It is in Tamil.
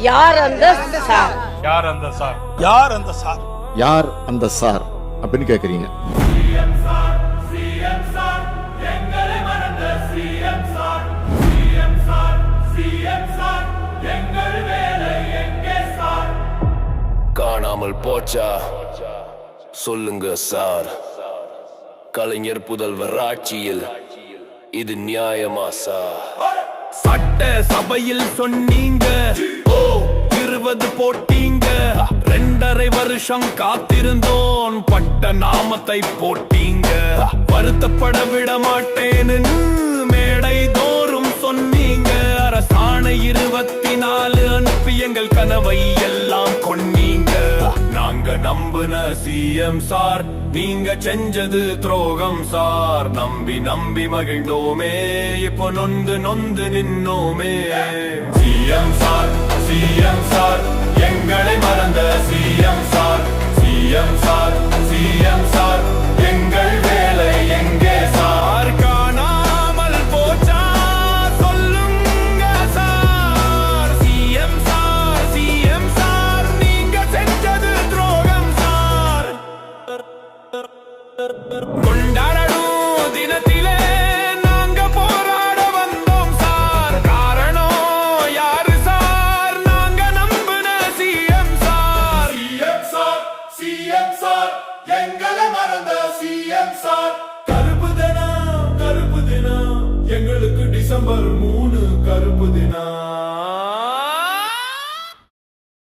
யார் அந்த சார்? யார் அந்த சார்? யார் அந்த சார்? யார் அந்த சார் அப்படின்னு கேக்குறீங்க. காணாமல் போச்சா? சொல்லுங்க சார். கலைஞர் புதல்வர் ஆட்சியில் இது நியாயமா சார்? சட்ட சபையில் சொன்னீங்க. இருபது போட்டீங்க. ரெண்டரை வருஷம் காத்திருந்தோன் பட்ட நாமத்தை போட்டீங்க. வருத்தப்பட விட மாட்டேன்னு மேடை தோறும் சொன்னீங்க. அரசாணை இருபத்தி நாலு அனுப்பி எங்கள் கனவை எல்லாம் கொன்னீங்க. நாங்க நம்புன சிஎம் சார் நீங்க செஞ்சது துரோகம் சார். நம்பி நம்பி மகிழ்ந்தோமே. இப்போ நொந்து நொந்து நின்னோமே. கொண்டாடணும். தினத்திலே நாங்க போராட வந்தோம் சார். காரணம் யாரு சார்? நாங்க நம்பின CM sir. CM sir CM sir எங்களை மறந்த சிஎம் சார். கருப்பு தினம் கருப்பு தினம். எங்களுக்கு டிசம்பர் மூணு கருப்பு தினம்.